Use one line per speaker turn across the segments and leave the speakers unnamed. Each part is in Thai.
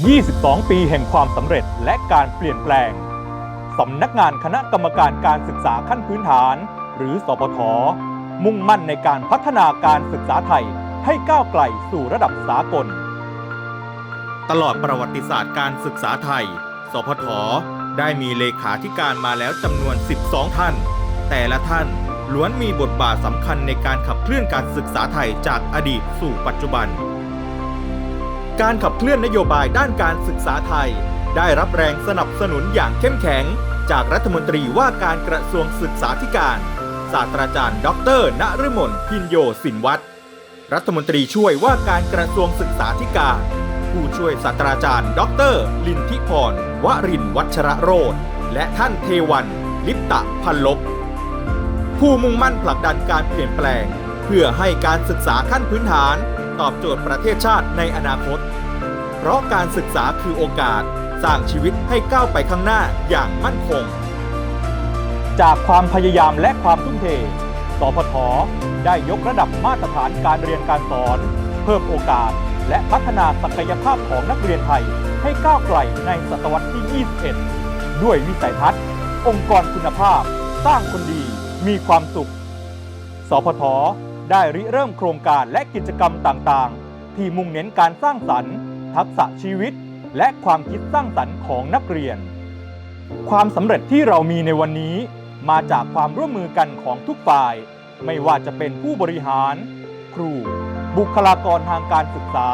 22 ปีแห่งความสำเร็จและการเปลี่ยนแปลง สำนักงานคณะกรรมการการศึกษาขั้นพื้นฐาน หรือสปท มุ่งมั่นในการพัฒนาการศึกษาไทยให้ก้าวไกลสู่ระดับสากล ตลอดประวัติศาสตร์การศึกษาไทย สพท ได้มีเลขาธิการมาแล้วจำนวน 12 ท่าน แต่ละท่านล้วนมีบทบาทสำคัญในการขับเคลื่อนการศึกษาไทยจากอดีตสู่ปัจจุบัน การขับเคลื่อนนโยบายด้านการศึกษาไทย ได้รับแรงสนับสนุนอย่างเข้มแข็ง จากรัฐมนตรีว่าการกระทรวงศึกษาธิการ ศาสตราจารย์ ดรนฤมลพินโยสินวัตรรัฐมนตรีช่วยว่าการกระทรวงศึกษาธิการ ผู้ช่วยศาสตราจารย์ ดร ลินทิพรวรินวัชระโรธและท่านเทวัน ลิปตะพันลบผู้มุ่งมั่นผลักดันการเปลี่ยนแปลง เพื่อให้การศึกษาขั้นพื้นฐาน ตอบโจทย์ประเทศชาติในอนาคต เพราะการศึกษาคือโอกาส สร้างชีวิตให้ก้าวไปข้างหน้าอย่างมั่นคง จากความพยายามและความทุ่มเท สพท ได้ยกระดับมาตรฐานการเรียนการสอน เพิ่มโอกาส และพัฒนาศักยภาพของนักเรียนไทย ให้ก้าวไกลในศตวรรษที่ 21 ด้วยวิสัยทัศน์ องค์กรคุณภาพ สร้างคนดี มีความสุข สพท ได้ริเริ่มโครงการและกิจกรรมต่างๆ ที่มุ่งเน้นการสร้างสรรค์ ทักษะชีวิต และความคิดสร้างสรรค์ของนักเรียน ความสำเร็จที่เรามีในวันนี้ มาจากความร่วมมือกันของทุกฝ่าย ไม่ว่าจะเป็นผู้บริหาร ครู บุคลากรทางการศึกษา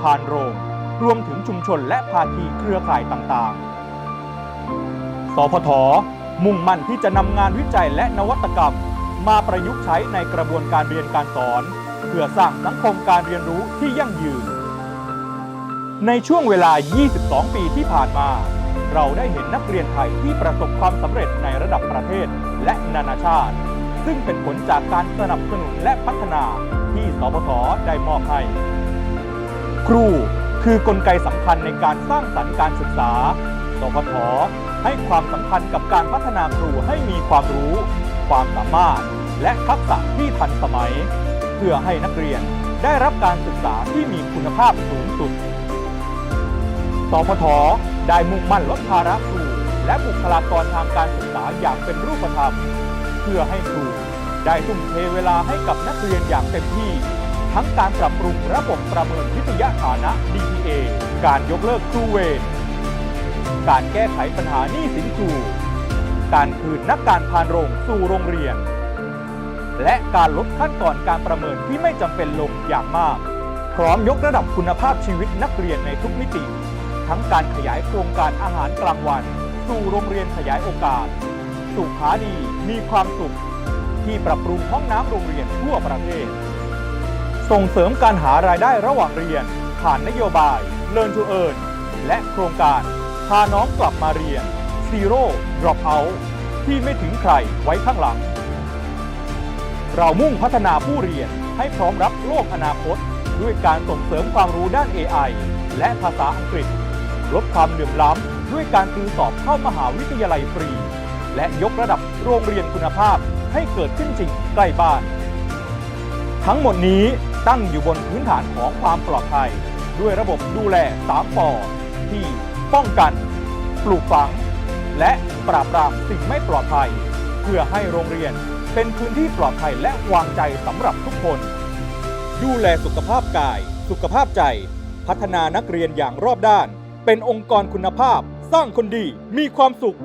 พานโรง รวมถึงชุมชนและภาคีเครือข่ายต่างๆ สพทมุ่งมั่นที่จะนำงานวิจัยและนวัตกรรม มาประยุกต์ใช้ในกระบวนการเรียนการสอน เพื่อสร้างสังคมการเรียนรู้ที่ยั่งยืน ในช่วงเวลา 22 ปีที่ผ่านมา เราได้เห็นนักเรียนไทยที่ประสบความสำเร็จในระดับประเทศและนานาชาติ ซึ่งเป็นผลจากการสนับสนุนและพัฒนาที่สพทได้มอบให้ ครูคือกลไกสำคัญในการสร้างสรรค์การศึกษา สพทให้ความสำคัญกับการพัฒนาครูให้มีความรู้ ความสามารถ และทักษะที่ทันสมัย เพื่อให้นักเรียนได้รับการศึกษาที่มีคุณภาพสูงสุด สพทได้มุ่งมั่นลดภาระครูและบุคลากรทางการศึกษาอย่างเป็นรูปธรรม เพื่อให้ครูได้ทุ่มเทเวลาให้กับนักเรียนอย่างเต็มที่ ทั้งการปรับปรุงระบบประเมินวิทยาฐานะ DPA การยกเลิกครูเวรการแก้ไขปัญหาหนี้สินครู การคืนนักการพานโรงสู่โรงเรียน และการลดขั้นตอนการประเมินที่ไม่จำเป็นลงอย่างมาก พร้อมยกระดับคุณภาพชีวิตนักเรียนในทุกมิติ ทั้งการขยายโครงการอาหารกลางวัน สู่โรงเรียนขยายโอกาส สุขาดีมีความสุข ที่ปรับปรุงห้องน้ำโรงเรียนทั่วประเทศ ส่งเสริมการหารายได้ระหว่างเรียน ผ่านนโยบาย Learn to Earn และโครงการพาน้องกลับมาเรียน Zero Drop Out ที่ไม่ถึงใครไว้ข้างหลัง เรามุ่งพัฒนาผู้เรียนให้พร้อมรับโลกอนาคต ด้วยการส่งเสริมความรู้ด้าน AI และภาษาอังกฤษ ลดความเหลื่อมล้ำด้วยการติวสอบเข้ามหาวิทยาลัยฟรี และยกระดับโรงเรียนคุณภาพให้เกิดขึ้นจริงใกล้บ้าน ทั้งหมดนี้ตั้งอยู่บนพื้นฐานของความปลอดภัย ด้วยระบบดูแล3ปอที่ป้องกัน ปลูกฝัง และปราบปรามสิ่งไม่ปลอดภัย เพื่อให้โรงเรียน เป็นพื้นที่ปลอดภัยและวางใจสำหรับทุกคน ดูแลสุขภาพกาย สุขภาพใจ พัฒนานักเรียนอย่างรอบด้าน เป็นองค์กรคุณภาพ สร้างคนดี มีความสุข